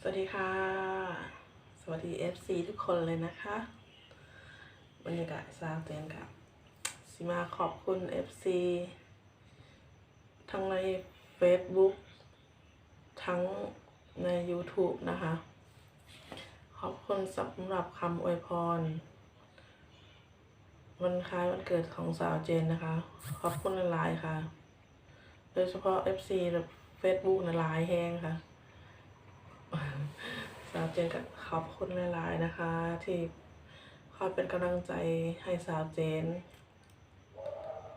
สวัสดีค่ะ สวัสดี FC ทุกคนเลยนะคะบรรยากาศซาวเตียนกับสิมาขอบคุณ FC ทั้งใน Facebook ทั้งใน YouTube นะคะ ขอบคุณสำหรับคำอวยพร วันคล้ายวันเกิดของสาวเจนนะคะ ขอบคุณหลายๆค่ะ โดยเฉพาะ FC ใน Facebook นะหลายแห้งค่ะาวเจนก็ขอบคุณหลายๆนะคะ ที่คอยเป็นกำลังใจให้สาวเจน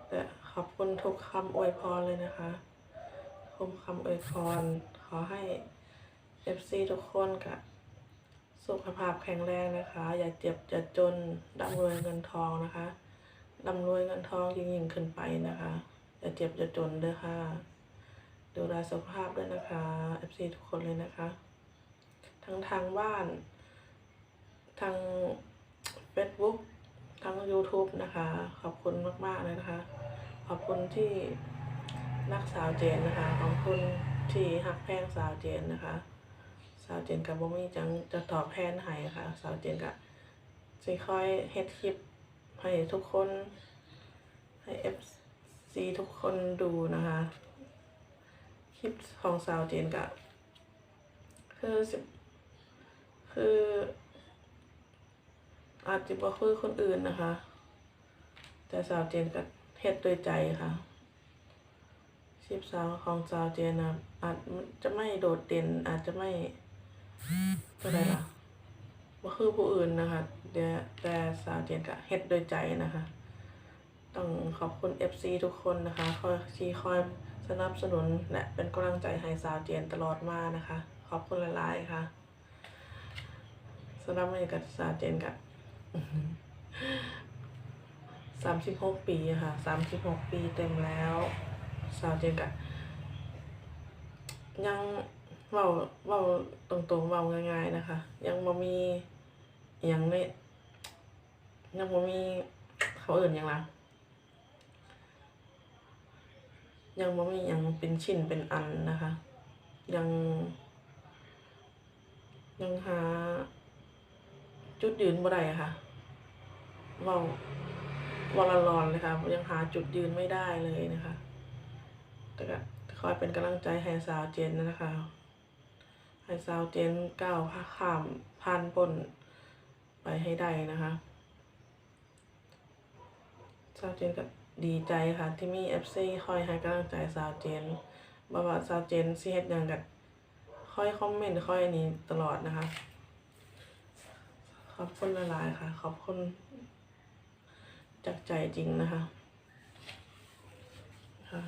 และขอบคุณทุกคำอวยพรเลยนะคะทุกคำอวยพร ขอให้ FC ทุกคนกับสุขภาพแข็งแรงนะคะ อย่าเจ็บอย่าจนร่ำรวยเงินทองนะคะร่ำรวยเงินทองยิ่งยิ่งขึ้นไปนะคะ อย่าเจ็บอย่าจนเด้อค่ะ ดูแลสุขภาพด้วยนะคะ FC ทุกคนเลยนะคะ ทั้งทางบ้าน ทาง Facebook ทาง YouTube นะคะ ขอบคุณมาก ๆ เลยนะคะ ขอบคุณที่รักสาวเจนนะคะ ขอบคุณที่หักแพงสาวเจนนะคะ สาวเจนกับบ่มีจังจะตอบแทนให้ค่ะ สาวเจนกับสิคอยเฮ็ดคลิปให้ทุกคนให้ FC ทุกคนดูนะคะ คลิปของสาวเจนกับคือสิ คือ อาจจะบ่คือคนอื่นนะคะ แต่สาวเจนก็เฮ็ดด้วยใจค่ะคลิปสาวของสาวเจนนะอาจจะไม่โดดเด่น อาจจะไม่อะไรล่ะบ่คือผู้อื่นนะคะแต่แต่สาวเจนก็เฮ็ดด้วยใจนะคะ ต้องขอบคุณ FC ทุกคนนะคะคอยที่คอยสนับสนุนและเป็นกำลังใจให้สาวเจนตลอดมานะคะ ขอบคุณหลายๆค่ะำหรับในกับสาเจนกับสามสิบหกปีอะค่ะสามสิบหกปีเต็มแล้วสาวเจนกับยังเว้าเว้าตรงๆเว้าง่ายๆนะคะ ยังบ่มีย่างในยังบ่มีเขาอื่นยังละยังบ่มียังเป็นชิ้นเป็นอันนะคะ ยังยังหา จุดยืนบ่ได้ค่ะเว้าวอลลอนเลยค่ะยังหาจุดยืนไม่ได้เลยนะคะ แต่ก็คอยเป็นกำลังใจให้สาวเจนนะคะให้สาวเจนก้าวข้ามผ่านพ้นไปให้ได้นะคะสาวเจนก็ดีใจค่ะ ที่มี FC คอยให้กำลังใจสาวเจนบ่ว่สาวเจนสิเฮ็ดยังก็คอยคอมเมนต์คอยอันนี้ตลอดนะคะ อบคุณหลายๆค่ะ ขอบคุณ จากใจจริงนะคะค่ะ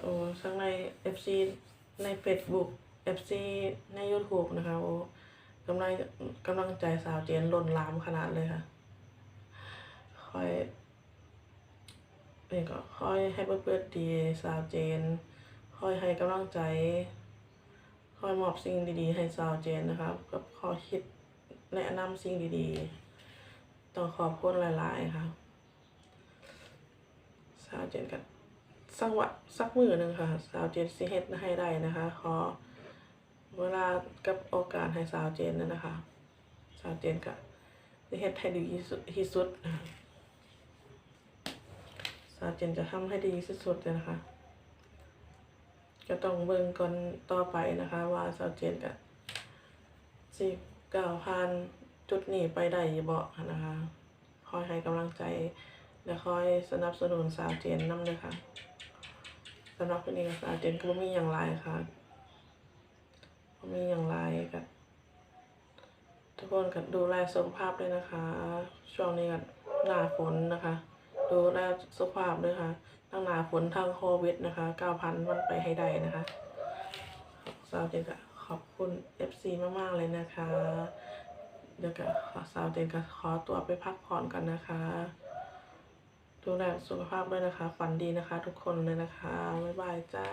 โอ้ทั้งใน FC ใน Facebook FC ใน YouTube นะคะโอ้กำลังกำลังใจสาวเจนล้นหลามขนาดเลยค่ะค่อยนี่ก็ค่อยให้เพื่อนๆดีสาวเจนค่อยให้กำลังใจค่อยมอบสิ่งดีๆ ให้สาวเจนนะครับ กับข้อคิด แนะนำสิ่งดีๆ ต้องขอบคุณหลายๆค่ะสาวเจนกันสักวะสักมือหนึ่งค่ะ สาวเจนสิเฮ็ดให้ได้นะคะ ขอเวลากับโอกาสให้สาวเจนนั่นนะคะ สาวเจนก็สิเฮ็ดให้ดีที่สุดที่สุดนะคะสาวเจนจะทำให้ดีที่สุดเลยนะคะก็ต้องเบิ่งก่อนต่อไปนะคะ ว่าสาวเจนกับสิ ก้าวผ่านจุดนี้ไปได้บ่นะคะคอยให้กำลังใจ และคอยสนับสนุนสาวเจนนำเลยค่ะสำหรับคนนี้สาวเจนก็บ่มีอย่างไรค่ะบ่มีอย่างไรกับทุกคนก็ดูแลสุขภาพด้วยนะคะ ช่วงนี้ก็หน้าฝนนะคะ ดูแลสุขภาพด้วยค่ะทั้งหน้าฝนทั้งโควิดนะคะเก้าพันมันไปให้ได้นะคะสาวเจนก็ข อบคุณ FC มาก ๆ เลยนะคะ เดี๋ยวก็ขอสาวเดนก็ขอตัวไปพักผ่อนกันนะคะ ดูแลสุขภาพด้วยนะคะ ฝันดีนะคะ ทุกคนเลยนะคะ บ๊ายบายจ้า